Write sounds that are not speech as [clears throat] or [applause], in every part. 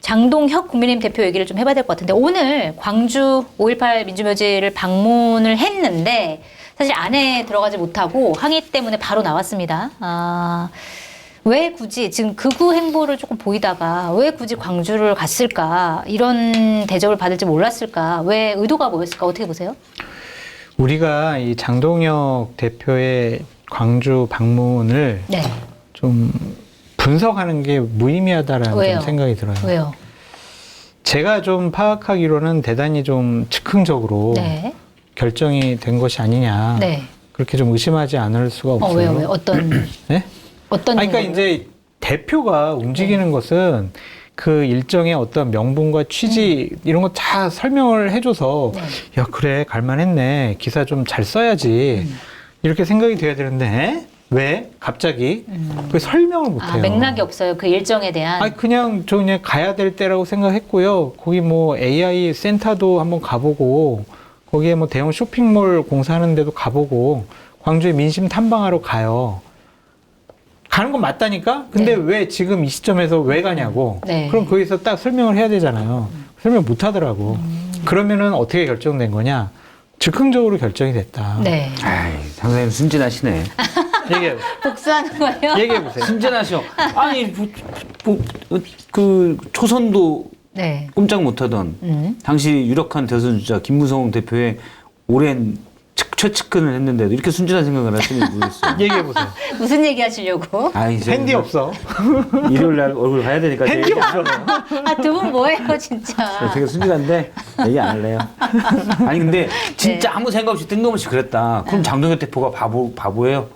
장동혁 국민의힘 대표 얘기를 좀 해봐야 될 것 같은데 오늘 광주 5.18 민주묘지를 방문을 했는데 사실 안에 들어가지 못하고 항의 때문에 바로 나왔습니다. 아, 왜 굳이 지금 극우 행보를 조금 보이다가 왜 굳이 광주를 갔을까 이런 대접을 받을지 몰랐을까 왜 의도가 뭐였을까 어떻게 보세요? 우리가 이 장동혁 대표의 광주 방문을 네 좀 분석하는 게 무의미하다라는 왜요? 좀 생각이 들어요. 왜요? 제가 좀 파악하기로는 대단히 좀 즉흥적으로 네 결정이 된 것이 아니냐. 네. 그렇게 좀 의심하지 않을 수가 어 없어요. 왜요 왜 어떤 [clears throat] 네? 어떤 아니, 그러니까 이유로? 이제 대표가 움직이는 네. 것은 그 일정의 어떤 명분과 취지 이런 거 다 설명을 해줘서 음. 네. 야 그래 갈만했네 기사 좀 잘 써야지 음. 이렇게 생각이 돼야 되는데 에? 왜 갑자기 그 설명을 못해요. 아, 맥락이 없어요 그 일정에 대한 아니 그냥 저 그냥 가야 될 때라고 생각했고요. 거기 뭐 AI 센터도 한번 가보고 거기에 뭐 대형 쇼핑몰 공사하는 데도 가보고 광주에 민심 탐방하러 가요. 가는 건 맞다니까? 근데 네. 왜 지금 이 시점에서 왜 가냐고? 네. 그럼 거기서 딱 설명을 해야 되잖아요. 설명 못 하더라고. 음. 그러면은 어떻게 결정된 거냐? 즉흥적으로 결정이 됐다. 네 아이, 장사님 순진하시네. [laughs] 얘기해, 복수하는 거예요? 얘기해 보세요. 순진하셔. 아니, 뭐, 뭐, 어, 그, 초선도 네. 꼼짝 못하던 음. 당시 유력한 대선 주자 김무성 대표의 오랜 측- 최측근을 했는데도 이렇게 순진한 생각을 하시는지 모르겠어요. 얘기해 보세요. [laughs] 무슨 얘기 하시려고? 아, 이제 팬디 없어. [laughs] 일요일 날 얼굴 봐야 되니까 팬디 얘기 안. [laughs] 아, 두 분 뭐예요, 진짜? 되게 순진한데 얘기 안 할래요. 아니 근데 진짜 네. 아무 생각 없이 뜬금없이 그랬다. 그럼 장동혁 대표가 바보 바보예요?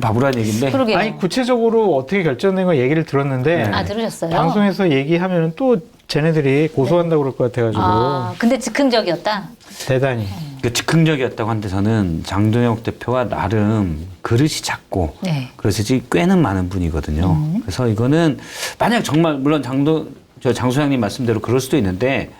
바보라는 얘기인데. 그러게요. 아니 구체적으로 어떻게 결정된 거 얘기를 들었는데 아, 들으셨어요? 방송에서 얘기하면 또 쟤네들이 고소한다고 그럴 것 같아가지고 아, 근데 즉흥적이었다? 대단히 그 즉흥적이었다고 한데 저는 장동혁 대표가 나름 그릇이 작고 네. 그릇이 꽤는 많은 분이거든요. 그래서 이거는 만약 정말 물론 장도 저 장소장님 말씀대로 그럴 수도 있는데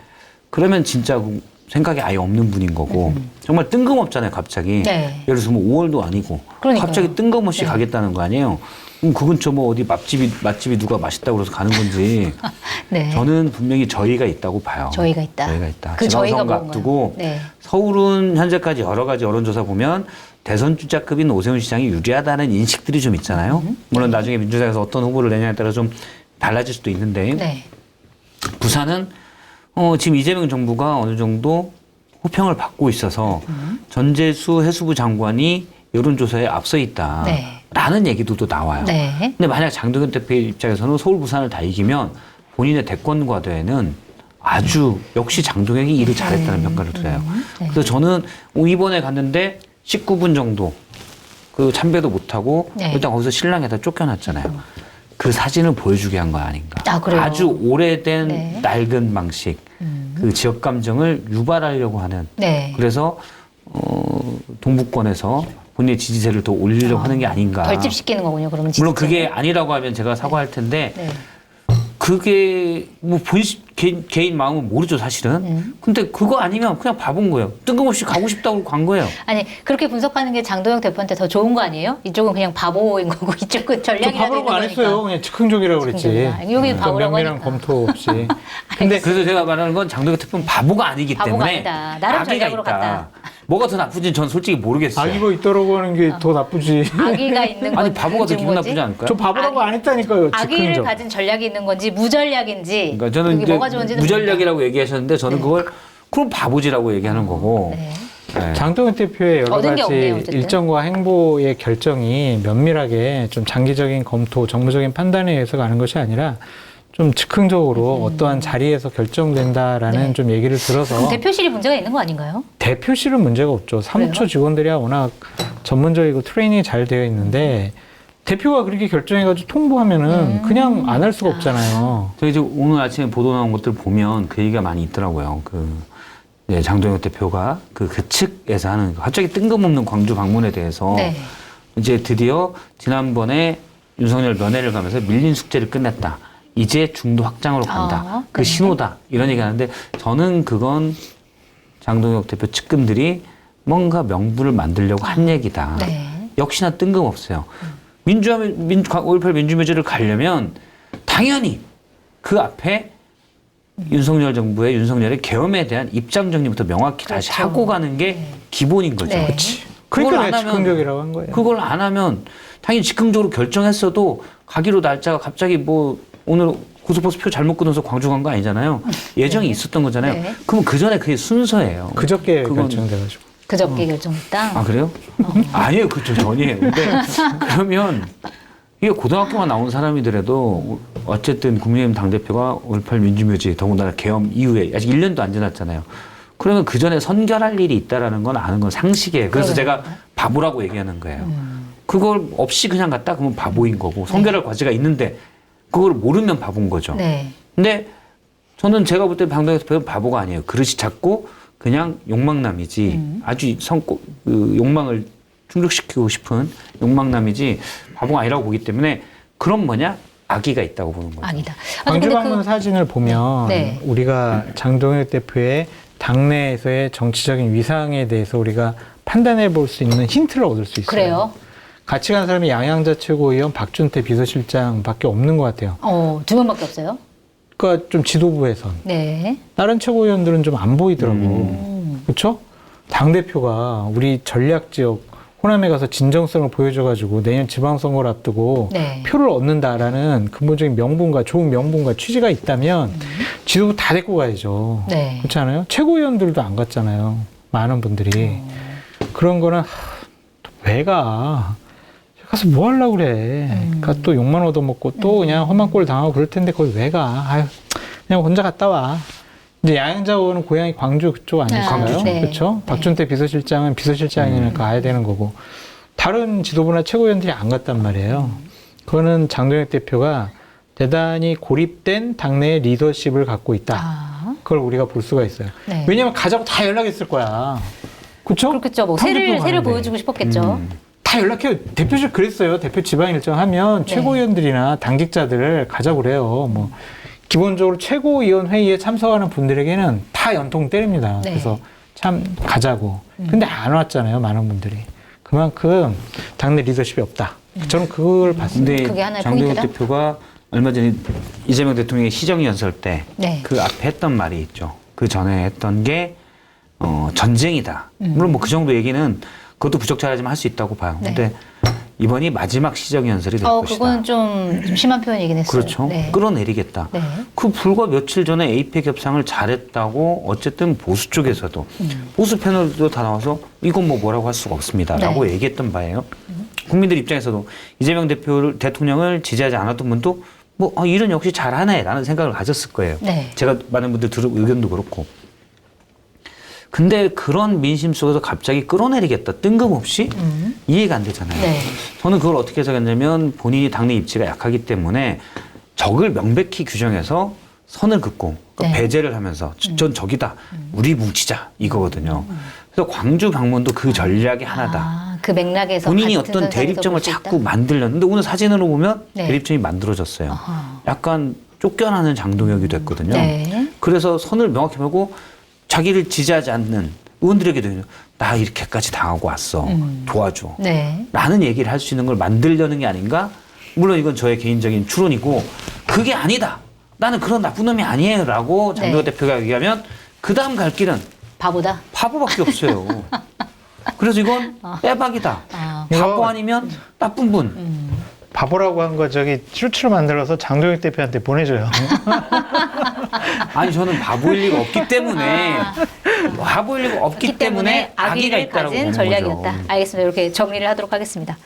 그러면 진짜 그 생각이 아예 없는 분인 거고 정말 뜬금없잖아요 갑자기 네. 예를 들어서 뭐 5월도 아니고 그러니까요. 갑자기 뜬금없이 네. 가겠다는 거 아니에요. 그럼 그 근처 뭐 어디 맛집이 맛집이 누가 맛있다고 그래서 가는 건지 [laughs] 네. 저는 분명히 저희가 있다고 봐요. 저희가 있다. 저희가 있다. 그 지방선거? 앞두고 네. 서울은 현재까지 여러 가지 여론조사 보면 대선 주자급인 오세훈 시장이 유리하다는 인식들이 좀 있잖아요. 음. 물론 나중에 민주당에서 어떤 후보를 내냐에 따라 좀 달라질 수도 있는데 네. 부산은 어, 지금 이재명 정부가 어느 정도 호평을 받고 있어서 전재수 해수부 장관이 여론조사에 앞서 있다. 네. 라는 얘기도 또 나와요. 네. 근데 만약 장동현 대표의 입장에서는 서울 부산을 다 이기면 본인의 대권 과도에는 아주 역시 장동혁이 일을 잘했다는 평가를 드려요. 네. 그래서 저는 이번에 갔는데 19분 정도 그 참배도 못하고 네. 일단 거기서 신랑에다 쫓겨났잖아요. 그 사진을 보여주게 한 거 아닌가. 아, 그래요? 주 오래된 네. 음. 낡은 방식, 그 지역 감정을 유발하려고 하는. 네. 그래서 어, 동북권에서 본인의 지지세를 더 올리려고 하는 게 아닌가. 결집시키는 거군요, 그러면. 물론 그게 아니라고 하면 제가 사과할 텐데 네. 그게 뭐 본인 개인, 개인 마음은 모르죠 사실은. 음. 근데 그거 아니면 그냥 바본 거예요. 뜬금없이 가고 싶다고 간 거예요. 아니, 그렇게 분석하는 게 장도영 대표한테 더 좋은 거 아니에요? 이쪽은 그냥 바보인 거고, [laughs] 이쪽은 저 전략이라도 바보라고 안. 했어요. 그냥 즉흥적이라고 그랬지. 즉흥적이다. 여기 바보라고 면밀한 하니까. 검토 없이. [laughs] 근데 그래서 제가 말하는 건 장동혁 대표는 바보가 아니기 바보가 때문에 아니다. 나름 악의가 전략으로. 갔다. 뭐가 더 나쁜지 전 솔직히 모르겠어요. 아기가 있더라고 하는 게 더 나쁘지. 악의가 있는 건지. 아니 바보가 더 기분? 나쁘지 않을까요? 저 바보라고 안 했다니까요. 악의를 즉흥적. 가진 전략이 있는 건지 무전략인지 그러니까 저는 이제 뭐가 좋은지는 무전략이라고 얘기하셨는데 저는 그걸 그럼 바보지라고 얘기하는 거고. 네. 네. 장동현 대표의 여러 얻은 게 가지 없네요, 어쨌든. 일정과 행보의 결정이 면밀하게 좀 장기적인 검토, 정무적인 판단에 의해서 가는 것이 아니라 좀 즉흥적으로 어떠한 자리에서 결정된다라는 음. 네. 좀 얘기를 들어서 대표실이 문제가 있는 거 아닌가요? 대표실은 문제가 없죠. 사무처 그래요? 직원들이야 워낙 전문적이고 트레이닝이 잘 되어 있는데 대표가 그렇게 결정해가지고 통보하면은 음. 그냥 안 할 수가 없잖아요. 저희 이제 오늘 아침에 보도 나온 것들 보면 그 얘기가 많이 있더라고요. 그 네, 장동혁 대표가 그, 그 측에서 하는 갑자기 뜬금없는 광주 방문에 대해서 네. 이제 드디어 지난번에 윤석열 면회를 가면서 밀린 숙제를 끝냈다. 이제 중도 확장으로 간다. 아, 그 네. 신호다. 이런 얘기 하는데 저는 그건 장동혁 대표 측근들이 뭔가 명분을 만들려고 한 얘기다. 네. 역시나 뜬금없어요. 민주화, 민, 5.18 민주묘지를 가려면 당연히 그 앞에 윤석열 정부의 윤석열의 계엄에 대한 입장 정리부터 명확히 다시 그렇죠. 하고 가는 게 기본인 거죠. 네. 그치. 그걸 그러니까 안 내가 하면 즉흥적이라고 한 거예요. 그걸 안 하면 당연히 즉흥적으로 결정했어도 가기로 날짜가 갑자기 뭐 오늘 고속버스 표 잘못 끊어서 광주 간 거 아니잖아요. 예정이 있었던 거잖아요. 네. 그럼 그 전에 그게 순서예요. 그저께 그건- 결정돼가지고. 그저께 결정했다. 아 그래요? 아니에요, 그저 전이에요. 근데 [laughs] 그러면 이게 고등학교만 나온 사람이더라도 어쨌든 국민의힘 당 대표가 5.18 민주묘지 더군다나 계엄 이후에 아직 1년도 안 지났잖아요. 그러면 그 전에 선결할 일이 있다라는 건 아는 건 상식이에요. 그래서 그래요. 제가 바보라고 얘기하는 거예요. 그걸 없이 그냥 갔다 그러면 바보인 거고 선결할 과제가 있는데 그걸 모르면 바본 거죠. 네. 근데 저는 제가 볼 때 방당 대표는 바보가 아니에요. 그릇이 작고 그냥 욕망남이지 음. 아주 성고 그 욕망을 충족시키고 싶은 욕망남이지 바보가 아니라고 보기 때문에 그런 뭐냐 악의가 있다고 보는 거죠. 아니다. 아니, 광주 근데 방문 그- 사진을 보면 네. 우리가 장동혁 대표의 당내에서의 정치적인 위상에 대해서 우리가 판단해 볼 수 있는 힌트를 얻을 수 있어요. 그래요. 같이 간 사람이 양양자 최고위원, 박준태 비서실장밖에 없는 것 같아요. 어, 두 명밖에 없어요. 그러니까 좀 지도부에선 네. 다른 최고위원들은 좀 안 보이더라고. 음. 그렇죠? 당 대표가 우리 전략 지역 호남에 가서 진정성을 보여줘가지고 내년 지방선거를 앞두고 네. 표를 얻는다라는 근본적인 명분과 좋은 명분과 취지가 있다면 지도부 다 데리고 가야죠. 음. 네. 그렇지 않아요? 최고위원들도 안 갔잖아요. 많은 분들이. 어. 그런 거는 하, 또왜 가? 가서 뭐 하려고 그래. 음. 가서 또 욕만 얻어먹고 또 그냥 험한 꼴 당하고 그럴 텐데 거기 왜 가? 아유, 그냥 혼자 갔다 와. 이제 양양자 의원은 고향이 광주 그쪽 아니신가요? 광주죠. 네. 그렇죠? 박준태 비서실장은 비서실장이니까 음. 가야 되는 거고 다른 지도부나 최고위원들이 안 갔단 말이에요. 그거는 장동혁 대표가 대단히 고립된 당내의 리더십을 갖고 있다. 아. 그걸 우리가 볼 수가 있어요. 네. 왜냐면 가자고 다 연락했을 거야. 그렇죠? 그렇겠죠. 뭐 새를 새를 가는데. 보여주고 싶었겠죠. 음. 다 연락해요. 대표실 그랬어요. 대표 지방 일정 하면 네. 최고위원들이나 당직자들을 가자고 그래요. 뭐 기본적으로 최고위원 회의에 참석하는 분들에게는 다 연통 때립니다. 네. 음. 그래서 참 가자고. 근데 안 왔잖아요. 많은 분들이. 그만큼 당내 리더십이 없다. 저는 그걸 봤습니다. 그게 하나의 장동혁 포인트다? 대표가 얼마 전에 이재명 대통령의 시정 연설 때 그 네. 앞에 했던 말이 있죠. 그 전에 했던 게 어, 전쟁이다. 음. 물론 뭐 그 정도 얘기는 그것도 부적절하지만 할 수 있다고 봐요. 네. 근데 이번이 마지막 시정 연설이 될 어, 것이다. 그건 좀, 좀 심한 표현이긴 했어요. 그렇죠. 네. 끌어내리겠다. 네. 그 불과 며칠 전에 에이펙 협상을 잘했다고 어쨌든 보수 쪽에서도 음. 보수 패널도 다 나와서 이건 뭐 뭐라고 할 수가 없습니다라고 네. 얘기했던 바예요. 국민들 입장에서도 이재명 대표를 대통령을 지지하지 않았던 분도 뭐 아, 일은 역시 잘하네라는 생각을 가졌을 거예요. 네. 제가 많은 분들 들은 의견도 그렇고. 근데 그런 민심 속에서 갑자기 끌어내리겠다 뜬금없이 음. 이해가 안 되잖아요. 네. 저는 그걸 어떻게 해석했냐면 본인이 당내 입지가 약하기 때문에 적을 명백히 규정해서 선을 긋고 그러니까 네. 배제를 하면서 전 적이다. 우리 뭉치자 이거거든요. 그래서 광주 방문도 그 전략의 하나다. 아, 그 맥락에서 본인이 어떤 대립점을? 자꾸 만들렸는데 오늘 사진으로 보면 네. 대립점이 만들어졌어요. 아하. 약간 쫓겨나는 장동혁이 됐거든요. 네. 그래서 선을 명확히 보고 자기를 지지하지 않는 의원들에게도 나 이렇게까지 당하고 왔어. 음. 도와줘. 네. 라는 얘기를 할 수 있는 걸 만들려는 게 아닌가? 물론 이건 저의 개인적인 추론이고 그게 아니다. 나는 그런 나쁜 놈이 아니에요. 라고 장동혁 네. 대표가 얘기하면 그 다음 갈 길은 바보다. 바보밖에 없어요. [laughs] 그래서 이건 빼박이다. 아. 바보 아니면 나쁜 분. 음. 바보라고 한 거 저기 슈츠로 만들어서 장동혁 대표한테 보내줘요. [laughs] 아니 저는 바보일 리가 없기 때문에 바보일 리가 없기 때문에 악의를 있다라고 가진 보는 전략이었다. 거죠. 알겠습니다. 이렇게 정리를 하도록 하겠습니다.